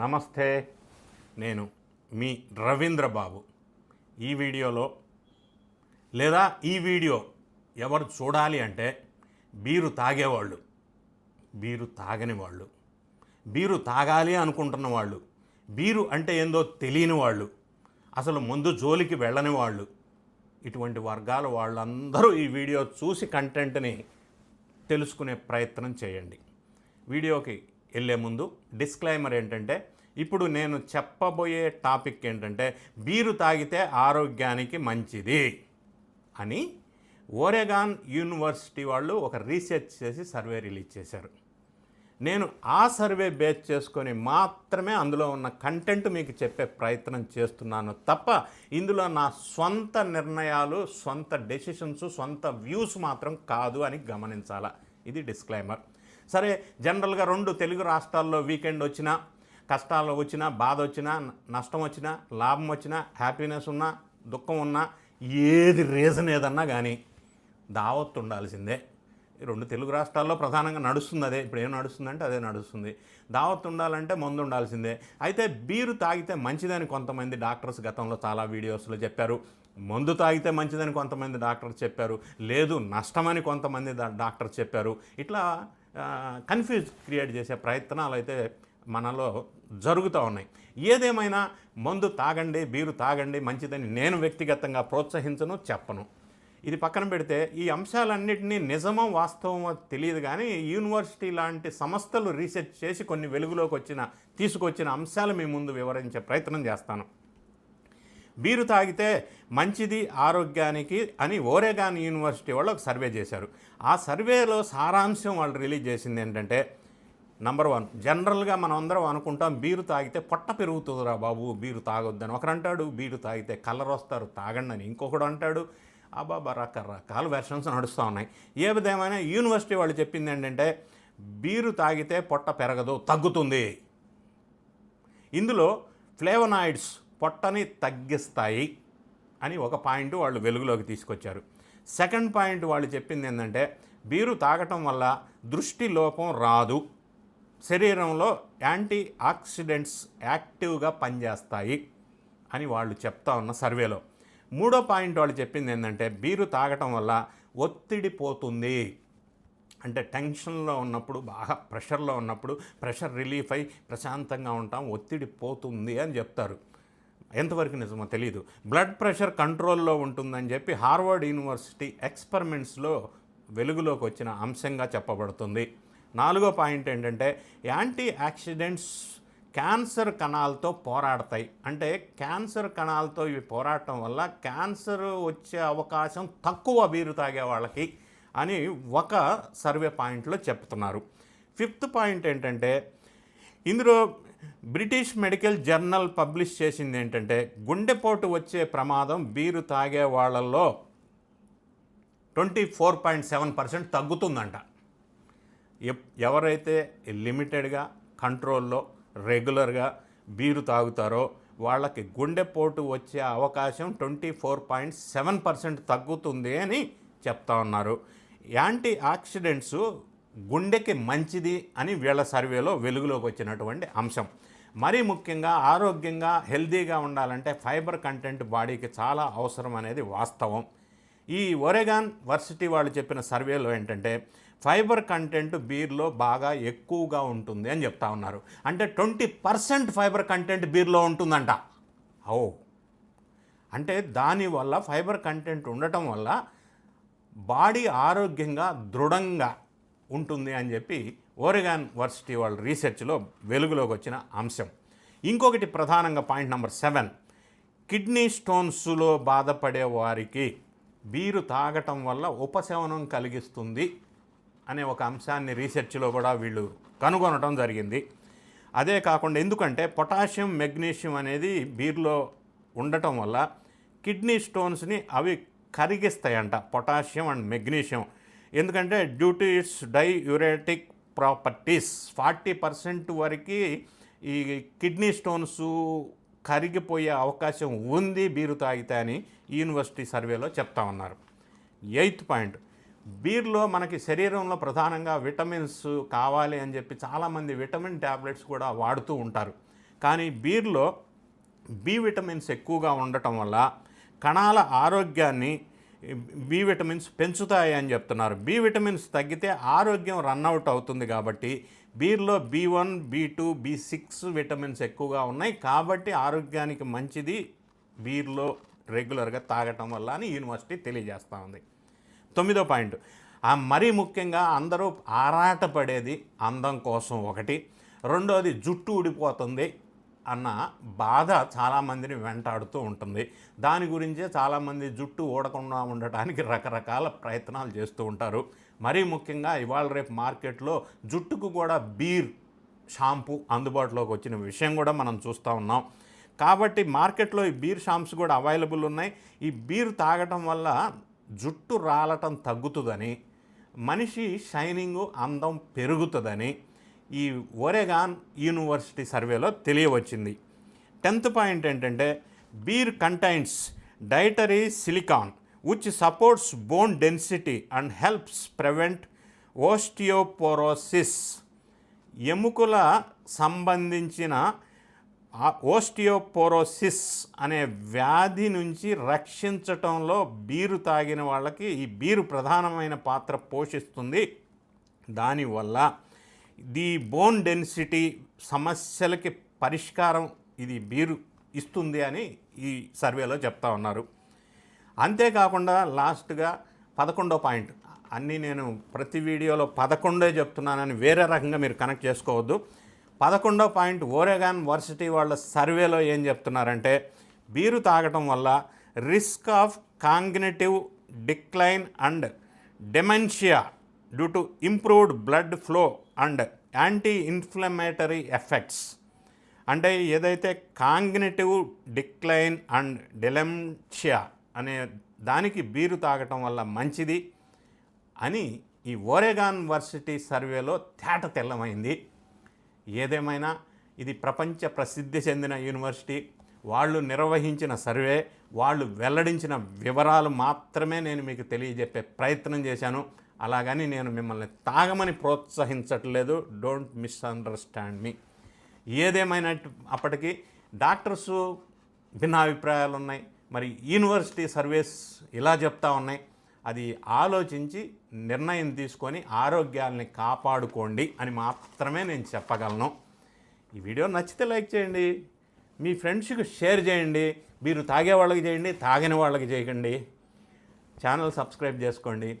నమస్తే నేను మీ రవీంద్ర బాబు ఈ వీడియోలో లేదా ఈ వీడియో ఎవరు చూడాలి అంటే బీరు తాగేవాళ్ళు బీరు తాగని వాళ్ళు బీరు తాగాలి అనుకుంటున్న వాళ్ళు బీరు అంటే ఏందో తెలియని వాళ్ళు అసలు ముందు జోలికి వెళ్ళని వాళ్ళు ఇటువంటి వర్గాల వాళ్ళందరూ ఈ వీడియో చూసి కంటెంట్ని తెలుసుకునే ప్రయత్నం చేయండి. వీడియోకి వెళ్ళే ముందు డిస్క్లైమర్ ఏంటంటే ఇప్పుడు నేను చెప్పబోయే టాపిక్ ఏంటంటే బీరు తాగితే ఆరోగ్యానికి మంచిది అని ఓరెగాన్ యూనివర్సిటీ వాళ్ళు ఒక రీసెర్చ్ చేసి సర్వే రిలీజ్ చేశారు. నేను ఆ సర్వే బేస్ చేసుకొని మాత్రమే అందులో ఉన్న కంటెంట్ మీకు చెప్పే ప్రయత్నం చేస్తున్నాను తప్ప ఇందులో నా సొంత నిర్ణయాలు సొంత డెసిషన్స్ సొంత వ్యూస్ మాత్రం కాదు అని గమనించాల? ఇది డిస్క్లైమర్ సరే జనరల్గా రెండు తెలుగు రాష్ట్రాల్లో వీకెండ్ వచ్చినా కష్టాలు వచ్చినా బాధ వచ్చినా నష్టం వచ్చినా లాభం వచ్చినా హ్యాపీనెస్ ఉన్నా దుఃఖం ఉన్నా ఏది రీజన్ ఏదన్నా కానీ దావత్ ఉండాల్సిందే. ఈ రెండు తెలుగు రాష్ట్రాల్లో ప్రధానంగా నడుస్తుంది అదే. ఇప్పుడు ఏం నడుస్తుందంటే అదే నడుస్తుంది. దావత్ ఉండాలంటే మందు ఉండాల్సిందే. అయితే బీరు తాగితే మంచిదని కొంతమంది డాక్టర్స్ గతంలో చాలా వీడియోస్లో చెప్పారు. మందు తాగితే మంచిదని కొంతమంది డాక్టర్స్ చెప్పారు. లేదు నష్టమని కొంతమంది డాక్టర్ డాక్టర్స్ చెప్పారు. ఇట్లా కన్ఫ్యూజ్ క్రియేట్ చేసే ప్రయత్నాలు అయితే మనలో జరుగుతూ ఉన్నాయి. ఏదేమైనా మందు తాగండి బీరు తాగండి మంచిదని నేను వ్యక్తిగతంగా ప్రోత్సహించను చెప్పను. ఇది పక్కన పెడితే ఈ అంశాలన్నింటినీ నిజమో వాస్తవమో తెలియదు కానీ యూనివర్సిటీ లాంటి సంస్థలు రీసెర్చ్ చేసి కొన్ని వెలుగులోకి వచ్చిన తీసుకొచ్చిన అంశాలు మీ ముందు వివరించే ప్రయత్నం చేస్తాను. బీరు తాగితే మంచిది ఆరోగ్యానికి అని ఓరేగాన్ యూనివర్సిటీ వాళ్ళు ఒక సర్వే చేశారు. ఆ సర్వేలో సారాంశం వాళ్ళు రిలీజ్ చేసింది ఏంటంటే నంబర్ వన్ జనరల్గా మనం అందరం అనుకుంటాం బీరు తాగితే పొట్ట పెరుగుతుందిరా బాబు బీరు తాగొద్దని. ఒకరు అంటాడు బీరు తాగితే కలర్ వస్తారు తాగండి అని. ఇంకొకడు అంటాడు అబ్బాబా రకరకాల వెర్షన్స్ నడుస్తూ ఉన్నాయి. ఏ విధమైన యూనివర్సిటీ వాళ్ళు చెప్పింది ఏంటంటే బీరు తాగితే పొట్ట పెరగదు తగ్గుతుంది. ఇందులో ఫ్లేవనాయిడ్స్ పొట్టని తగ్గిస్తాయి అని ఒక పాయింట్ వాళ్ళు వెలుగులోకి తీసుకొచ్చారు. సెకండ్ పాయింట్ వాళ్ళు చెప్పింది ఏంటంటే బీరు తాగటం వల్ల దృష్టి లోపం రాదు. శరీరంలో యాంటీ ఆక్సిడెంట్స్ యాక్టివ్గా పనిచేస్తాయి అని వాళ్ళు చెప్తా ఉన్న సర్వేలో. మూడో పాయింట్ వాళ్ళు చెప్పింది ఏంటంటే బీరు తాగటం వల్ల ఒత్తిడి పోతుంది. అంటే టెన్షన్లో ఉన్నప్పుడు బాగా ప్రెషర్లో ఉన్నప్పుడు ప్రెషర్ రిలీఫ్ అయి ప్రశాంతంగా ఉంటాం ఒత్తిడి పోతుంది అని చెప్తారు. ఎంతవరకు నిజమో తెలియదు బ్లడ్ ప్రెషర్ కంట్రోల్లో ఉంటుందని చెప్పి హార్వర్డ్ యూనివర్సిటీ ఎక్స్పెరిమెంట్స్లో వెలుగులోకి వచ్చిన అంశంగా చెప్పబడుతుంది. నాలుగో పాయింట్ ఏంటంటే యాంటీ యాక్సిడెంట్స్ క్యాన్సర్ కణాలతో పోరాడతాయి. అంటే క్యాన్సర్ కణాలతో ఇవి పోరాడటం వల్ల క్యాన్సర్ వచ్చే అవకాశం తక్కువ బీరు తాగే వాళ్ళకి అని ఒక సర్వే పాయింట్లో చెప్తున్నారు. ఫిఫ్త్ పాయింట్ ఏంటంటే ఇందులో బ్రిటిష్ మెడికల్ జర్నల్ పబ్లిష్ చేసింది ఏంటంటే గుండెపోటు వచ్చే ప్రమాదం బీరు తాగే వాళ్ళల్లో twenty four point seven percent తగ్గుతుందంట. ఎప్- ఎవరైతే లిమిటెడ్గా కంట్రోల్లో రెగ్యులర్గా బీరు తాగుతారో వాళ్ళకి గుండెపోటు వచ్చే అవకాశం twenty four point seven percent తగ్గుతుంది అని చెప్తా ఉన్నారు. యాంటీ ఆక్సిడెంట్స్ గుండెకి మంచిది అని వీళ్ళ సర్వేలో వెలుగులోకి వచ్చినటువంటి అంశం. మరీ ముఖ్యంగా ఆరోగ్యంగా హెల్తీగా ఉండాలంటే ఫైబర్ కంటెంట్ బాడీకి చాలా అవసరం అనేది వాస్తవం. ఈ ఒరెగాన్ వర్సిటీ వాళ్ళు చెప్పిన సర్వేలో ఏంటంటే ఫైబర్ కంటెంట్ బీర్లో బాగా ఎక్కువగా ఉంటుంది అని చెప్తా ఉన్నారు. అంటే ట్వంటీ పర్సెంట్ ఫైబర్ కంటెంట్ బీర్లో ఉంటుందంట. ఓ అంటే దానివల్ల ఫైబర్ కంటెంట్ ఉండటం వల్ల బాడీ ఆరోగ్యంగా దృఢంగా ఉంటుంది అని చెప్పి ఓరిగాన్ వర్సిటీ వాళ్ళ రీసెర్చ్లో వెలుగులోకి వచ్చిన అంశం. ఇంకొకటి ప్రధానంగా పాయింట్ నెంబర్ సెవెన్ కిడ్నీ స్టోన్స్లో బాధపడే వారికి బీరు తాగటం వల్ల ఉపశమనం కలిగిస్తుంది అనే ఒక అంశాన్ని రీసెర్చ్లో కూడా వీళ్ళు కనుగొనడం జరిగింది. అదే కాకుండా ఎందుకంటే పొటాషియం మెగ్నీషియం అనేది బీర్లో ఉండటం వల్ల కిడ్నీ స్టోన్స్ని అవి కరిగిస్తాయంట పొటాషియం అండ్ మెగ్నీషియం. ఎందుకంటే due to its diuretic properties forty percent వరకు ఈ కిడ్నీ స్టోన్స్ కరిగిపోయే అవకాశం ఉంది బీరు తాగితే అని యూనివర్సిటీ సర్వేలో చెప్తా ఉన్నారు. ఎయిత్ పాయింట్ బీర్లో మనకి శరీరంలో ప్రధానంగా విటమిన్స్ కావాలి అని చెప్పి చాలామంది విటమిన్ ట్యాబ్లెట్స్ కూడా వాడుతూ ఉంటారు. కానీ బీర్లో బి విటమిన్స్ ఎక్కువగా ఉండటం వల్ల కణాల ఆరోగ్యాన్ని బి విటమిన్స్ పెంచుతాయి అని చెప్తున్నారు. బి విటమిన్స్ తగ్గితే ఆరోగ్యం రన్అవుట్ అవుతుంది కాబట్టి బీర్లో B one B two B six vitamins ఎక్కువగా ఉన్నాయి. కాబట్టి ఆరోగ్యానికి మంచిది బీర్లో రెగ్యులర్గా తాగటం వల్ల అని యూనివర్సిటీ తెలియజేస్తూ ఉంది. తొమ్మిదో పాయింట్. ఆ మరీ ముఖ్యంగా అందరూ ఆరాటపడేది అందం కోసం ఒకటి. రెండోది జుట్టు ఊడిపోతుంది. అన్న బాధ చాలామందిని వెంటాడుతూ ఉంటుంది. దాని గురించే చాలామంది జుట్టు ఊడకుండా ఉండటానికి రకరకాల ప్రయత్నాలు చేస్తూ ఉంటారు. మరీ ముఖ్యంగా ఇవాళ రేపు మార్కెట్లో జుట్టుకు కూడా బీర్ షాంపూ అందుబాటులోకి వచ్చిన విషయం కూడా మనం చూస్తూ ఉన్నాం. కాబట్టి మార్కెట్లో ఈ బీర్ షాంప్స్ కూడా అవైలబుల్ ఉన్నాయి. ఈ బీర్ తాగటం వల్ల జుట్టు రాలటం తగ్గుతుందని మనిషి షైనింగు అందం పెరుగుతుందని ఈ ఒరెగాన్ యూనివర్సిటీ సర్వేలో తెలియవచ్చింది. టెన్త్ పాయింట్ ఏంటంటే beer contains dietary silicon which supports bone density and helps prevent osteoporosis ఎముకల సంబంధించిన ఓస్టియోపోరోసిస్ అనే వ్యాధి నుంచి రక్షించటంలో బీరు తాగిన వాళ్ళకి ఈ బీరు ప్రధానమైన పాత్ర పోషిస్తుంది. దానివల్ల ది బోన్ డెన్సిటీ సమస్యలకి పరిష్కారం ఇది బీరు ఇస్తుంది అని ఈ సర్వేలో చెప్తా ఉన్నారు. అంతేకాకుండా లాస్ట్గా పదకొండో పాయింట్. అన్నీ నేను ప్రతి వీడియోలో పదకొండే చెప్తున్నానని వేరే రకంగా మీరు కనెక్ట్ చేసుకోవద్దు. పదకొండో పాయింట్ ఓరెగాన్ వర్సిటీ వాళ్ళ సర్వేలో ఏం చెప్తున్నారంటే బీరు తాగటం వల్ల risk of cognitive decline and dementia due to improved blood flow and anti inflammatory effects అంటే ఏదైతే కాంగ్నేటివ్ డిక్లైన్ అండ్ డెలెమ్షియా అనే దానికి బీరు తాగటం వల్ల మంచిది అని ఈ ఓరెగాన్ వర్సిటీ సర్వేలో తేట తెల్లమైంది. ఏదేమైనా ఇది ప్రపంచ ప్రసిద్ధి చెందిన యూనివర్సిటీ. వాళ్ళు నిర్వహించిన సర్వే వాళ్ళు వెల్లడించిన వివరాలు మాత్రమే నేను మీకు తెలియజెప్పే ప్రయత్నం చేశాను. అలాగని నేను మిమ్మల్ని తాగమని ప్రోత్సహించట్లేదు. డోంట్ మిస్అండర్స్టాండ్ మీ ఏదేమైనా అప్పటికి డాక్టర్స్ భిన్నాభిప్రాయాలు ఉన్నాయి మరి యూనివర్సిటీ సర్వీస్ ఇలా చెప్తా ఉన్నాయి. అది ఆలోచించి నిర్ణయం తీసుకొని ఆరోగ్యాల్ని కాపాడుకోండి అని మాత్రమే నేను చెప్పగలను. ఈ వీడియో నచ్చితే లైక్ చేయండి. మీ ఫ్రెండ్స్కి షేర్ చేయండి. మీరు తాగే వాళ్ళకి చేయండి తాగని వాళ్ళకి చేయకండి ఛానల్ సబ్స్క్రైబ్ చేసుకోండి.